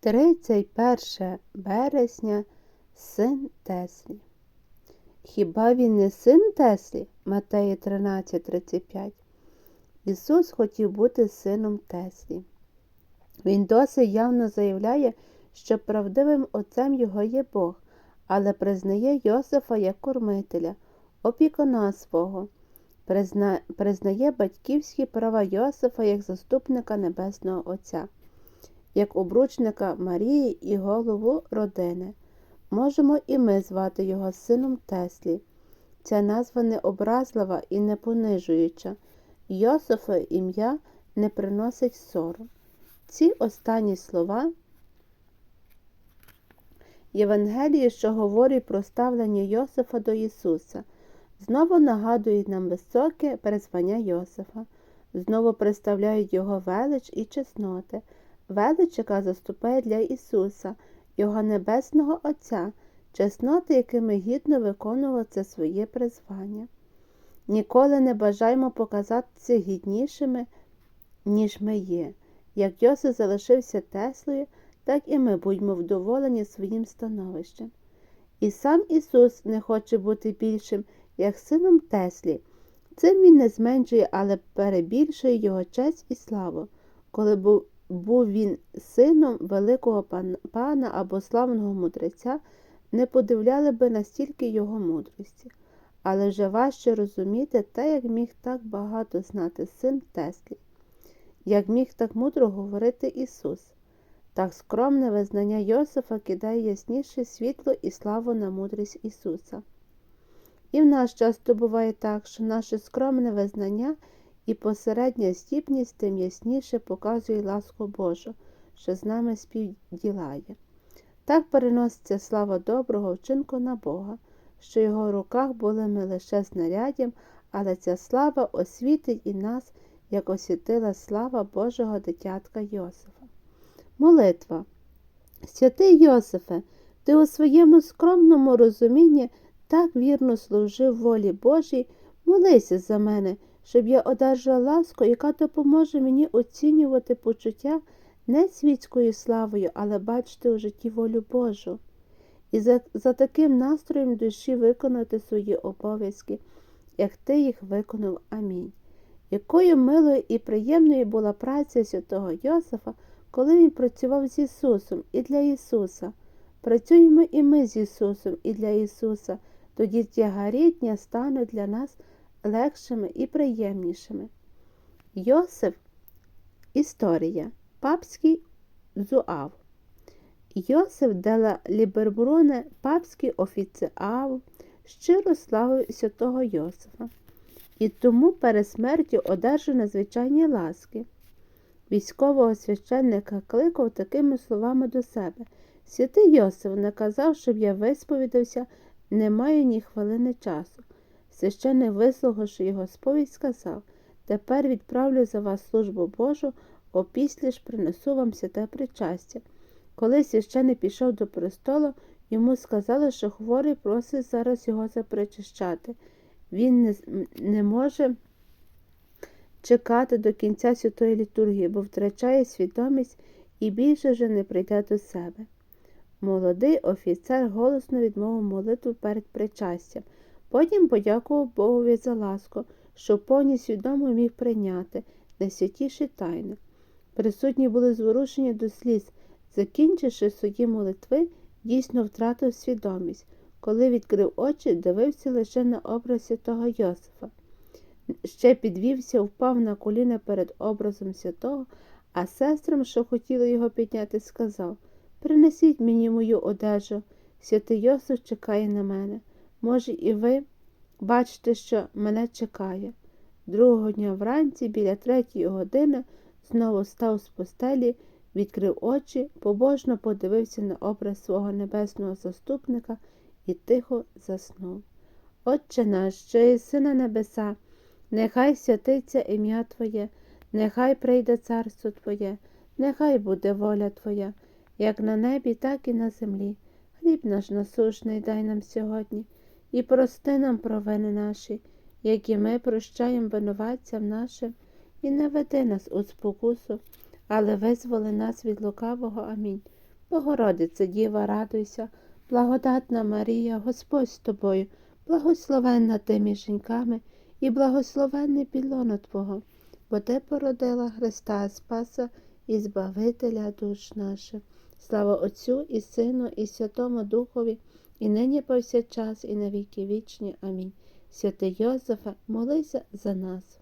31 березня син Теслі. Хіба він не син Теслі? Матея 13:35. Ісус хотів бути сином Теслі. Він досить явно заявляє, що правдивим отцем його є Бог, але признає Йосифа як кормителя, опікуна свого, призна... признає батьківські права Йосифа як заступника Небесного Отця як обручника Марії і голову родини. Можемо і ми звати його сином Теслі. Ця назва не образлива і не понижуюча. Йосифе ім'я не приносить сором. Ці останні слова Євангелії, що говорить про ставлення Йосифа до Ісуса, знову нагадують нам високе призвання Йосифа, знову представляють його велич і чесноти велич, яка заступає для Ісуса, Його Небесного Отця, чесноти, якими гідно виконував це своє призвання. Ніколи не бажаємо показатися гіднішими, ніж ми є. Як Йосиф залишився Теслою, так і ми будьмо вдоволені своїм становищем. І сам Ісус не хоче бути більшим, як сином Теслі. Цим Він не зменшує, але перебільшує його честь і славу. Коли був був він сином великого пана або славного мудреця, не подивляли би настільки його мудрості. Але вже важче розуміти те, як міг так багато знати син Теслі, як міг так мудро говорити Ісус. Так скромне визнання Йосифа кидає ясніше світло і славу на мудрість Ісуса. І в нас часто буває так, що наше скромне визнання і посередня здібність тим ясніше показує ласку Божу, що з нами співділає. Так переноситься слава доброго вчинку на Бога, що його руках були ми лише знаряддям, але ця слава освітить і нас, як освітила слава Божого дитятка Йосифа. Молитва. Святий Йосифе, ти у своєму скромному розумінні так вірно служив волі Божій, молися за мене, щоб я одержала ласку, яка допоможе мені оцінювати почуття не світською славою, але бачити у житті волю Божу. І за, за таким настроєм душі виконати свої обов'язки, як ти їх виконав. Амінь. Якою милою і приємною була праця святого Йосифа, коли він працював з Ісусом і для Ісуса. Працюємо і ми з Ісусом і для Ісуса, тоді тягарі дня стануть для нас легшими і приємнішими. Йосиф Історія Папський зуав. Йосиф дела Ліберброне, папський офіціал, щиро славив святого Йосифа, і тому перед смертю одержав надзвичайні ласки. Військового священника кликав такими словами до себе Святий Йосиф наказав, щоб я висповідався, не маю ні хвилини часу. Священник, вислухавши його сповідь, сказав Тепер відправлю за вас службу Божу, опісля ж принесу вам святе причастя. Коли священник пішов до престолу, йому сказали, що хворий просить зараз його запричащати. Він не, не може чекати до кінця святої літургії, бо втрачає свідомість і більше вже не прийде до себе. Молодий офіцер голосно відмовив молитву перед причастям. Потім подякував Богові за ласку, що повні свідомо міг прийняти найсвятіші тайни. Присутні були зворушені до сліз, закінчивши свої молитви, дійсно втратив свідомість. Коли відкрив очі, дивився лише на образ святого Йосифа. Ще підвівся, впав на коліна перед образом святого, а сестрам, що хотіли його підняти, сказав Принесіть мені мою одежу, святий Йосиф чекає на мене. Може, і ви бачите, що мене чекає. Другого дня вранці, біля третьої години, знову став з постелі, відкрив очі, побожно подивився на образ свого небесного заступника і тихо заснув. Отче наш, що єси на небеса, нехай святиться ім'я Твоє, нехай прийде царство Твоє, нехай буде воля Твоя, як на небі, так і на землі. Хліб наш насушний дай нам сьогодні і прости нам провини наші, які ми прощаємо винуватцям нашим, і не веди нас у спокусу, але визволи нас від лукавого. Амінь. Богородице Діва, радуйся, благодатна Марія, Господь з тобою, благословенна ти між жінками і благословенний підлоно Твого, бо ти породила Христа Спаса і Збавителя душ наших. Слава Отцю і Сину, і Святому Духові, і нині повсякчас, і на віки вічні. Амінь. Святий Йозефа молися за нас.